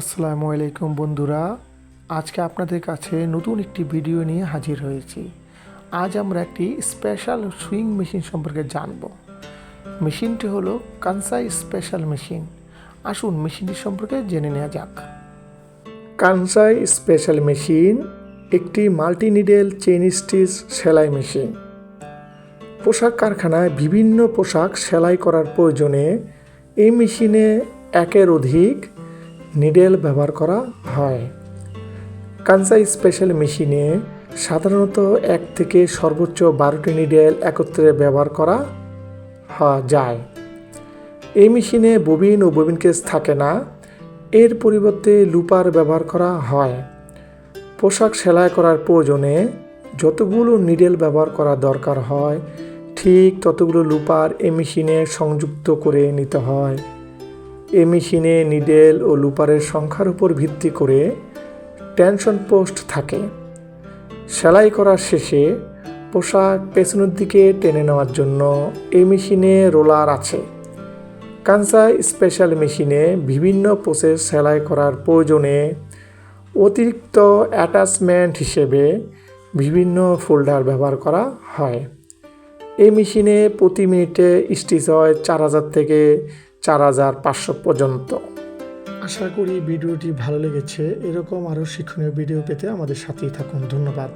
আসসালামু আলাইকুম বন্ধুরা, আজকে আপনাদের কাছে নতুন একটি ভিডিও নিয়ে হাজির হয়েছি। আজ আমরা একটি স্পেশাল সুইং মেশিন সম্পর্কে জানব। মেশিনটি হলো কানসাই স্পেশাল মেশিন আসুন মেশিনটি সম্পর্কে জেনে নেওয়া যাক। কানসাই স্পেশাল মেশিন একটি মাল্টিনিডেল চেইন স্টিচ সেলাই মেশিন পোশাক কারখানায় বিভিন্ন পোশাক সেলাই করার প্রয়োজনে এই মেশিনে একের অধিক নিডেল ব্যবহার করা হয়। কানসাই স্পেশাল মেশিনে সাধারণত এক থেকে সর্বোচ্চ বারোটি নিডেল একত্রে ব্যবহার করা যায়। এই মেশিনে ববিন ও ববিন কেস থাকে না। এর পরিবর্তে লুপার ব্যবহার করা হয়। পোশাক সেলাই করার প্রয়োজনে যতগুলো নিডেল ব্যবহার করা দরকার হয়, ঠিক ততগুলো লুপার এই মেশিনে সংযুক্ত করে নিতে হয়। এই মেশিনে নিডেল ও লুপারের সংখ্যার উপর ভিত্তি করে টেনশন পোস্ট থাকে। সেলাই করার শেষে পোশাক পেছনের দিকে টেনে নেওয়ার জন্য এই মেশিনে রোলার আছে। কানসাই স্পেশাল মেশিনে বিভিন্ন প্রসেস সেলাই করার প্রয়োজনে অতিরিক্ত অ্যাটাচমেন্ট হিসেবে বিভিন্ন ফোল্ডার ব্যবহার করা হয়। এই মেশিনে প্রতি মিনিটে স্টিচ হয় চার হাজার থেকে চার হাজার পাঁচশো পর্যন্ত। আশা করি ভিডিওটি ভালো লেগেছে। এরকম আরও শিক্ষণীয় ভিডিও পেতে আমাদের সাথেই থাকুন। ধন্যবাদ।